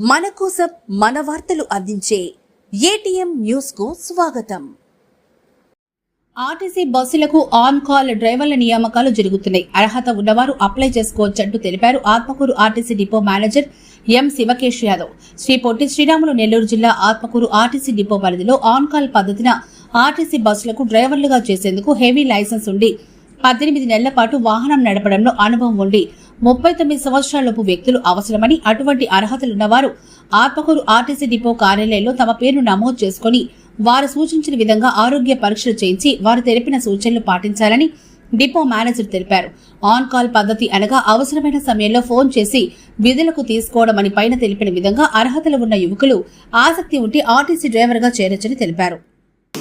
మన కోసం మన వార్తలు అందించే ఏటీఎం న్యూస్కు స్వాగతం. ఆర్టీసీ బస్సులకు ఆన్ కాల్ డ్రైవర్ల నియామకాలు జరుగుతున్నాయి. అర్హత ఉన్నవారు అప్లై చేసుకోవచ్చంటూ తెలిపారు Atmakur RTC depot manager M Sivakesh Yadav. Sri Potti Sriramulu Nellore జిల్లా ఆత్మకూరు ఆర్టీసీ డిపో పరిధిలో ఆన్ కాల్ పద్ధతిన ఆర్టీసీ బస్సులకు డ్రైవర్లుగా చేసేందుకు హెవీ లైసెన్స్ ఉండి పద్దెనిమిది నెలల పాటు వాహనం నడపడంలో అనుభవం ఉండి ముప్పై తొమ్మిది సంవత్సరాలలోపు వ్యక్తులు అవసరమని అటువంటి అర్హతలున్నవారు ఆత్మకూరు ఆర్టీసీ డిపో కార్యాలయంలో తమ పేరును నమోదు చేసుకుని వారు సూచించిన విధంగా ఆరోగ్య పరీక్షలు చేయించి వారు తెలిపిన సూచనలు పాటించాలని డిపో మేనేజర్ తెలిపారు. ఆన్ కాల్ పద్ధతి అనగా అవసరమైన సమయంలో ఫోన్ చేసి విధులకు తీసుకోవడం అని పైన తెలిపిన విధంగా అర్హతలు ఉన్న యువకులు ఆసక్తి ఉంటే ఆర్టీసీ డ్రైవర్గా చేరొచ్చని తెలిపారు.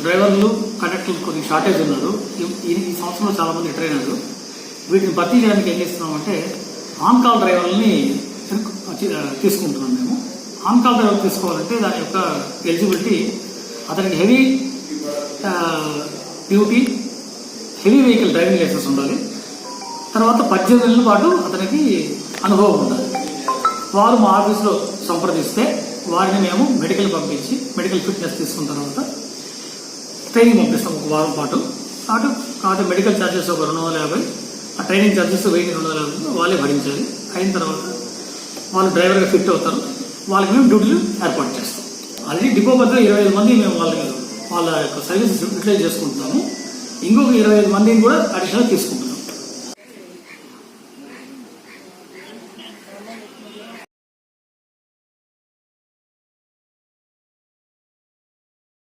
డ్రైవర్లు కండక్టర్లు కొన్ని షార్టేజ్ ఉన్నారు. ఈ- సంవత్సరంలో చాలా మంది రిటైర్ అయినారు. వీటిని భర్తీ చేయడానికి ఏం చేస్తున్నామంటే ఆన్కాల్ డ్రైవర్ని తీసుకుంటున్నాం మేము. ఆన్కాల్ డ్రైవర్ తీసుకోవాలంటే దాని యొక్క ఎలిజిబిలిటీ అతనికి heavy duty heavy vehicle driving licence ఉండాలి. తర్వాత పద్దెనిమిది నెలల పాటు అతనికి అనుభవం ఉండాలి. వారు మా ఆఫీస్లో సంప్రదిస్తే వారిని మేము మెడికల్ పంపించి మెడికల్ ఫిట్నెస్ తీసుకున్న తర్వాత ట్రైనింగ్ పంపిస్తాం ఒక వారం పాటు. అటు కాదు మెడికల్ ఛార్జెస్ ఒక రెండు వందల యాభై ఆ ట్రైనింగ్ ఛార్జెస్ వెయ్యి రెండు వందల వాళ్ళే భరించాలి. అయిన తర్వాత వాళ్ళు డ్రైవర్గా ఫిట్ అవుతారు. వాళ్ళకి మేము డ్యూటీలు ఏర్పాటు చేస్తాం. ఆల్రెడీ డిపో వద్ద ఇరవై ఐదు మంది మేము వాళ్ళకి వాళ్ళ యొక్క సర్వీసెస్ యూటిలైజ్ చేసుకుంటున్నాము ఇంకొక ఇరవై ఐదు మందిని కూడా అడిషనల్ తీసుకుంటాం.